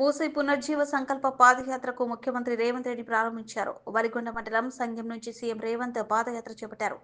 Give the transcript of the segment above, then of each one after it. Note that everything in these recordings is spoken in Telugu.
మూసీ పునర్జీవ సంకల్ప పాదయాత్రకు ముఖ్యమంత్రి రేవంత్ రెడ్డి ప్రారంభించారు. వలిగొండ మండలం సంఘం నుంచి సీఎం రేవంత్ పాదయాత్ర చేపట్టారు.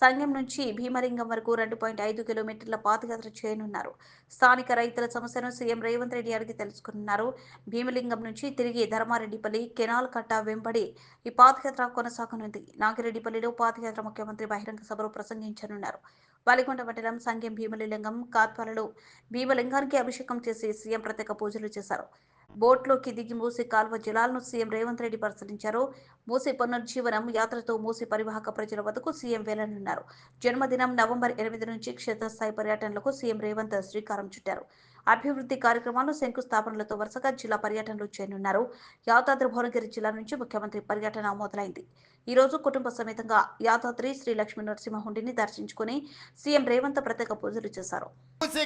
సంఘం నుంచి భీమలింగం వరకు రెండు పాయింట్ ఐదు కిలోమీటర్ల పాదయాత్ర చేయనున్నారు. స్థానిక రైతుల సమస్యను సీఎం రేవంత్ రెడ్డి అడిగి తెలుసుకున్నారు. భీమలింగం నుంచి తిరిగి ధర్మారెడ్డిపల్లి కెనాల్ కట్ట వెంబడి ఈ పాదయాత్ర కొనసాగనుంది. నాగిరెడ్డిపల్లిలో పాదయాత్ర ముఖ్యమంత్రి బహిరంగ సభలో ప్రసంగించనున్నారు. వలిగొండ మండలం సంఘం భీమలింగం కాత్వాలలో భీమలింగానికి అభిషేకం చేసి సీఎం ప్రత్యేక పూజలు చేశారు. బోట్లోకి దిగి మూసి కాల్వ జలాలను సీఎం రేవంత్ రెడ్డి పరిశీలించారు. మూసి పునరుజ్జీవనం యాత్రతో మూసి పరివాహక ప్రజల వద్దకు సీఎం వెళ్ళనున్నారు. జన్మదినం నవంబర్ ఎనిమిది నుంచి క్షేత్రస్థాయి పర్యటనలకు సీఎం రేవంత్ శ్రీకారం చుట్టారు. అభివృద్ధి కార్యక్రమాలు శంకుస్థాపనలతో వరుసగా జిల్లా పర్యటనలు చేయనున్నారు. యాదాద్రి భువనగిరి జిల్లా నుంచి ముఖ్యమంత్రి పర్యటన మొదలైంది. ఈ రోజు కుటుంబ సమేతంగా యాదాద్రి శ్రీ లక్ష్మీ నరసింహహుండిని దర్శించుకుని సీఎం రేవంత్ ప్రత్యేక పూజలు చేశారు.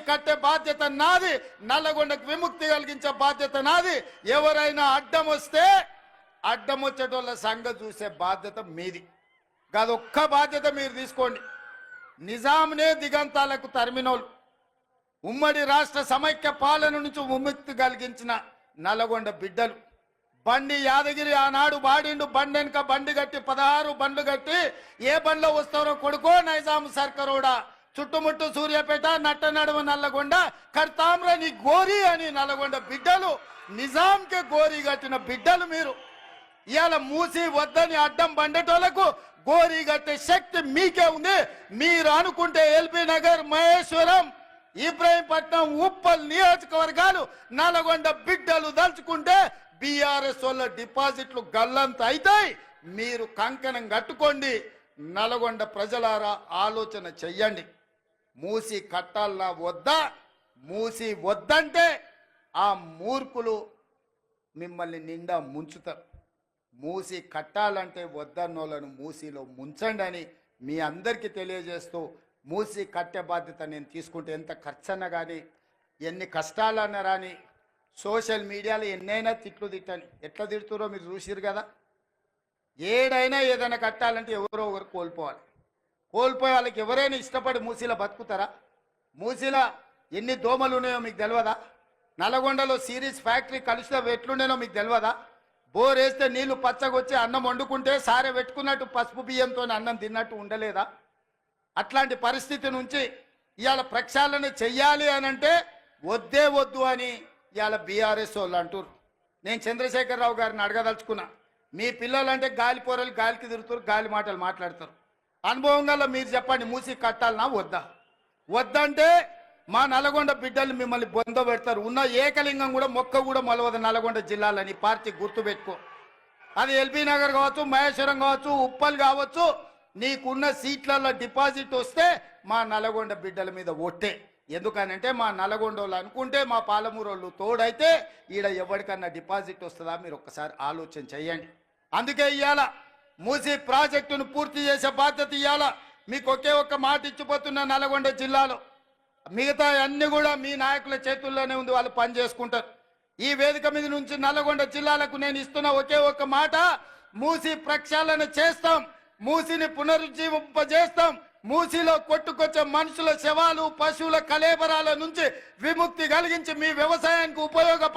కట్టే బాధ్యత నాది. నల్లగొండకు విముక్తి కలిగించే బాధ్యత నాది. ఎవరైనా అడ్డం వస్తే అడ్డం వచ్చేటోళ్ళ సంగ చూసే బాధ్యత మీది. ఒక్క బాధ్యత మీరు తీసుకోండి. నిజాంనే దిగంతాలకు తరిమినోళ్ళు. ఉమ్మడి రాష్ట్ర సమైక్య పాలన నుంచి విముక్తి కలిగించిన నల్లగొండ బిడ్డలు. బండి యాదగిరి ఆనాడు బాడిండు బండి వెనుక బండి కట్టి పదహారు బండ్లు కట్టి ఏ బండ్లో వస్తారో కొడుకో నైజాం సర్కరోడా. చుట్టుముట్టు సూర్యాపేట నట్ట నడుమ నల్లగొండ కర్తామ్ర నీ గోరి అని నల్లగొండ బిడ్డలు. నిజాంకే గోరి కట్టిన బిడ్డలు మీరు. ఇవాళ మూసి వద్దని అడ్డం బండేటోళ్ళకు గోరి కట్టే శక్తి మీకే ఉంది. మీరు అనుకుంటే ఎల్బీ నగర్ మహేశ్వరం ఇబ్రాహీంపట్నం ఉప్పల్ నియోజకవర్గాలు నల్గొండ బిడ్డలు దలుచుకుంటే బీఆర్ఎస్ వాళ్ళ డిపాజిట్లు గల్లంత అవుతాయి మీరు కంకణం కట్టుకోండి. నల్గొండ ప్రజలారా ఆలోచన చెయ్యండి. మూసి కట్టాలన్నా వద్దా? మూసి వద్దంటే ఆ మూర్ఖులు మిమ్మల్ని నిండా ముంచుతారు. మూసి కట్టాలంటే వద్దన్నోళ్ళను మూసిలో ముంచండి అని మీ అందరికీ తెలియజేస్తూ మూసి కట్టే బాధ్యత నేను తీసుకుంటే ఎంత ఖర్చన్నా కానీ ఎన్ని కష్టాలన్నా రాని సోషల్ మీడియాలో ఎన్నైనా తిట్లు తిట్టని ఎట్లా తిడుతురో మీరు చూసిరు కదా? ఏడైనా ఏదైనా కట్టాలంటే ఎవరో ఒకరు కోల్పోవాలి. కోల్పోయే వాళ్ళకి ఎవరైనా ఇష్టపడి మూసీలో బతుకుతారా? మూసీలో ఎన్ని దోమలు ఉన్నాయో మీకు తెలియదా నల్గొండలో సిరీస్ ఫ్యాక్టరీ కలిసితే ఎట్లుండేనో మీకు తెలియదా బోర్ వేస్తే నీళ్ళు పచ్చగొచ్చి అన్నం వండుకుంటే సారే పెట్టుకున్నట్టు పసుపు బియ్యంతో అన్నం తిన్నట్టు ఉండలేదా? అట్లాంటి పరిస్థితి నుంచి ఇవాళ ప్రక్షాళన చెయ్యాలి అని అంటే వద్దే వద్దు అని ఇవాళ బీఆర్ఎస్ వాళ్ళు అంటారు నేను చంద్రశేఖరరావు గారిని అడగదలుచుకున్నా. మీ పిల్లలంటే గాలి పొరలు గాలికి తిరుగుతారు గాలి మాటలు మాట్లాడతారు. అనుభవం గల మీరు చెప్పండి మూసి కట్టాలనా వద్దా? వద్దంటే మా నల్గొండ బిడ్డలు మిమ్మల్ని బొంద పెడతారు. ఉన్న ఏకలింగం కూడా మొక్క కూడా మొలవదు నల్గొండ జిల్లాలని. పార్టీ గుర్తుపెట్టుకో అది ఎల్బీ నగర్ కావచ్చు మహేశ్వరం కావచ్చు ఉప్పల్ కావచ్చు నీకున్న సీట్లలో డిపాజిట్ వస్తే మా నల్గొండ బిడ్డల మీద ఒట్టే. ఎందుకనంటే మా నల్గొండ వాళ్ళు అనుకుంటే మా పాలమూరు వాళ్ళు తోడైతే ఈడ ఎవరికన్నా డిపాజిట్ వస్తుందా మీరు ఒక్కసారి ఆలోచన చెయ్యండి అందుకే ఇవాళ మూసీ ప్రాజెక్టును పూర్తి చేసే బాధ్యత ఇవాళ మీకు ఒకే ఒక్క మాట ఇచ్చిపోతున్న నల్గొండ జిల్లాలో. మిగతా అన్ని కూడా మీ నాయకుల చేతుల్లోనే ఉంది వాళ్ళు పని చేసుకుంటారు. ఈ వేదిక మీద నుంచి నల్గొండ జిల్లాలకు నేను ఇస్తున్న ఒకే ఒక్క మాట మూసి ప్రక్షాళన చేస్తాం. మూసిని పునరుజ్జీవింపజేస్తాం. మూసిలో కొట్టుకొచ్చే మనుషుల శవాలు పశువుల కలేబరాల నుంచి విముక్తి కలిగించి మీ వ్యవసాయానికి ఉపయోగపడి